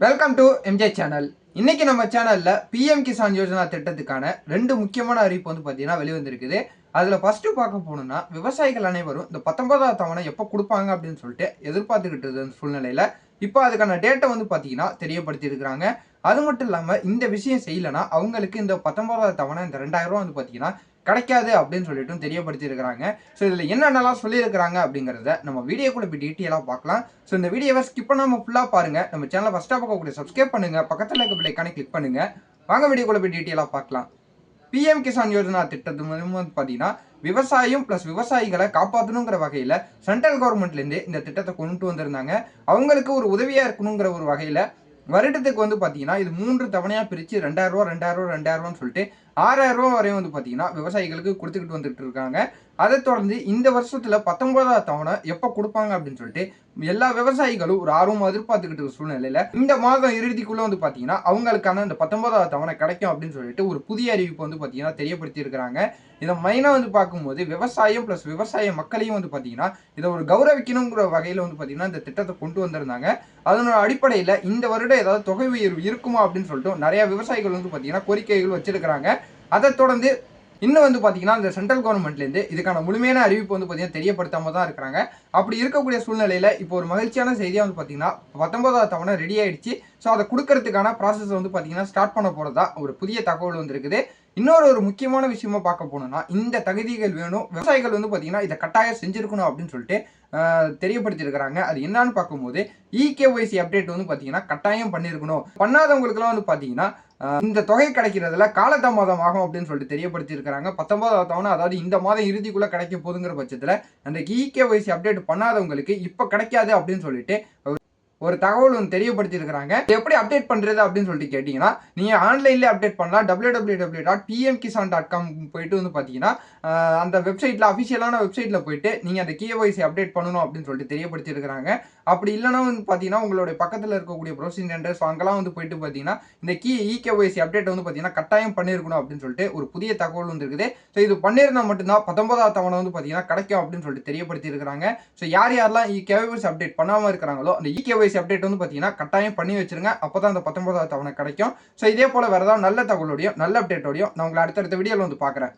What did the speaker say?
Welcome to MJ channel இன்னைக்கு நம்ம சேனல்ல பிஎம் கிசான் யோஜனா திட்டத்துக்கான ரெண்டு முக்கியமான அறிவிப்பு வந்து பார்த்தீங்கன்னா வெளிவந்திருக்குது. அதுல ஃபர்ஸ்ட் பார்க்க போனோம்னா விவசாயிகள் அனைவரும் இந்த பத்தொன்பதாம் தவணை எப்போ கொடுப்பாங்க அப்படின்னு சொல்லிட்டு எதிர்பார்த்துக்கிட்டு இருந்த சூழ்நிலையில இப்போ அதுக்கான டேட்டை வந்து பார்த்தீங்கன்னா தெரியப்படுத்தி இருக்கிறாங்க அது மட்டும் இல்லாமல் இந்த விஷயம் செய்யலைன்னா அவங்களுக்கு இந்த பத்தொன்பதாவது தவணை இந்த ரெண்டாயிரம் ரூபா வந்து பார்த்தீங்கன்னா கிடைக்காது அப்படின்னு சொல்லிட்டும் தெரியப்படுத்தியிருக்கிறாங்க. ஸோ இதில் என்னென்னலாம் சொல்லியிருக்கிறாங்க அப்படிங்கிறத நம்ம வீடியோக்குள்ள போய் டீட்டெயிலாக பார்க்கலாம். ஸோ இந்த வீடியோவை ஸ்கிப் பண்ணாமல் ஃபுல்லாக பாருங்க. நம்ம சேனலை ஃபஸ்ட்டாக பார்க்கக்கூடிய சப்ஸ்கிரைப் பண்ணுங்கள் பக்கத்தில் இருக்க பிள்ளைக்கான கிளிக் பண்ணுங்கள் வாங்க வீடியோக்குள்ள போய் டீட்டெயிலாக பார்க்கலாம். பிஎம் கிசான் யோஜனா திட்டத்து மூலமாக வந்து பார்த்தீங்கன்னா விவசாயம் ப்ளஸ் விவசாயிகளை காப்பாற்றணுங்கிற வகையில் சென்ட்ரல் கவர்மெண்ட்லேருந்து இந்த திட்டத்தை கொண்டு வந்திருந்தாங்க. அவங்களுக்கு ஒரு உதவியாக இருக்கணுங்கிற ஒரு வகையில் வருடத்துக்கு வந்து பார்த்தீங்கன்னா இது மூன்று தவணையாக பிரித்து ரெண்டாயிரம் ரூபா ரெண்டாயிரம் ரூபா ரெண்டாயிரம் ரூபான்னு சொல்லிட்டு ஆறாயிரம் ரூபா வரையும் வந்து பார்த்தீங்கன்னா விவசாயிகளுக்கு கொடுத்துக்கிட்டு வந்துட்டு இருக்காங்க. அதை தொடர்ந்து இந்த வருஷத்தில் பத்தொன்பதாவது தவணை எப்போ கொடுப்பாங்க அப்படின்னு சொல்லிட்டு எல்லா விவசாயிகளும் ஒரு ஆர்வம் எதிர்பார்த்துக்கிட்டு இருக்க சூழ்நிலையில இந்த மாதம் இறுதிக்குள்ள வந்து பார்த்தீங்கன்னா அவங்களுக்கான இந்த பத்தொன்பதாவது தவணை கிடைக்கும் அப்படின்னு சொல்லிட்டு ஒரு புதிய அறிவிப்பு வந்து பார்த்தீங்கன்னா தெரியப்படுத்தி இருக்கிறாங்க. இதை மெயினாக வந்து பார்க்கும்போது விவசாயம் ப்ளஸ் விவசாய மக்களையும் வந்து பார்த்தீங்கன்னா இதை ஒரு கௌரவிக்கணுங்கிற வகையில் வந்து பார்த்தீங்கன்னா இந்த திட்டத்தை கொண்டு வந்திருந்தாங்க. அதனோட அடிப்படையில் இந்த வருடம் ஏதாவது தொகை உயர்வு இருக்குமா அப்படின்னு சொல்லிட்டு நிறைய விவசாயிகள் வந்து பார்த்தீங்கன்னா கோரிக்கைகள் வச்சிருக்கிறாங்க. அதை தொடர்ந்து இன்னும் வந்து பார்த்தீங்கன்னா இந்த சென்ட்ரல் கவர்மெண்ட்லேருந்து இதுக்கான முழுமையான அறிவிப்பு வந்து பார்த்தீங்கன்னா தெரியப்படுத்தாம தான் இருக்கிறாங்க. அப்படி இருக்கக்கூடிய சூழ்நிலையில் இப்போ ஒரு மகிழ்ச்சியான செய்தியாக வந்து பார்த்தீங்கன்னா பத்தொன்பதாவது தவணை ரெடி ஆயிடுச்சு. ஸோ அதை கொடுக்கறதுக்கான ப்ராசஸ் வந்து பார்த்தீங்கன்னா ஸ்டார்ட் பண்ண போகிறதா ஒரு புதிய தகவல் வந்துருக்குது இன்னொரு ஒரு முக்கியமான விஷயமா பார்க்க போனோம்னா இந்த தகுதிகள் வேணும். விவசாயிகள் வந்து பார்த்தீங்கன்னா இதை கட்டாயம் செஞ்சுருக்கணும் அப்படின்னு சொல்லிட்டு தெரியப்படுத்தியிருக்கிறாங்க. அது என்னன்னு பார்க்கும்போது இகேஒய்சி அப்டேட் வந்து பார்த்தீங்கன்னா கட்டாயம் பண்ணியிருக்கணும். பண்ணாதவங்களுக்குலாம் வந்து பார்த்தீங்கன்னா இந்த தொகை கிடைக்கிறதுல காலதாமதம் ஆகும் அப்படின்னு சொல்லிட்டு தெரியப்படுத்தியிருக்கிறாங்க. பத்தொன்பதாவது தவணை அதாவது இந்த மாதம் இறுதிக்குள்ள கிடைக்க போதுங்கிற பட்சத்தில் அந்த இகேஒய்சி அப்டேட் பண்ணாதவங்களுக்கு இப்போ கிடைக்காது அப்படின்னு சொல்லிட்டு ஒரு தகவல் ஒன்று தெரியப்படுத்தியிருக்கிறாங்க. எப்படி அப்டேட் பண்ணுறது அப்படின்னு சொல்லிட்டு கேட்டிங்கன்னா நீங்கள் ஆன்லைன்லேயே அப்டேட் பண்ணலாம். W W W dot PM Kisan dot com போயிட்டு வந்து பார்த்தீங்கன்னா அந்த வெப்சைட்டில் அஃபிஷியலான வெப்சைட்டில் போயிட்டு நீங்கள் அந்த கேஒய்சி அப்டேட் பண்ணணும் அப்படின்னு சொல்லிட்டு தெரியப்படுத்தியிருக்கிறாங்க. அப்படி இல்லைன்னா வந்து பார்த்தீங்கன்னா உங்களுடைய பக்கத்தில் இருக்கக்கூடிய ப்ரௌசிங் சென்டர்ஸ் அங்கெல்லாம் வந்து போயிட்டு பார்த்தீங்கன்னா இந்த கீ இகேஒய்சி அப்டேட் வந்து பார்த்தீங்கன்னா கட்டாயம் பண்ணியிருக்கணும் அப்படின்னு சொல்லிட்டு ஒரு புதிய தகவல் வந்து இருக்குது. ஸோ இது பண்ணியிருந்தால் மட்டும்தான் பத்தொன்பதாவது தவணை வந்து பார்த்தீங்கன்னா கிடைக்கும் அப்படின்னு சொல்லிட்டு தெரியப்படுத்தியிருக்கிறாங்க. ஸோ யார் யாரெல்லாம் இகேஒய்சி அப்டேட் பண்ணாமல் இருக்கிறாங்களோ அந்த இகேஒய்சி அப்டேட் வந்து பார்த்தீங்கன்னா கட்டாயம் பண்ணி வச்சிருங்க. அப்போ தான் அந்த பத்தொன்பதாவது தவணை கிடைக்கும். ஸோ இதே போல் வேறு ஏதாவது நல்ல தகவலோடையும் நல்ல அப்டேட்டோடையும் நான் உங்களை அடுத்தடுத்த வீடியோவில் வந்து பார்க்குறேன்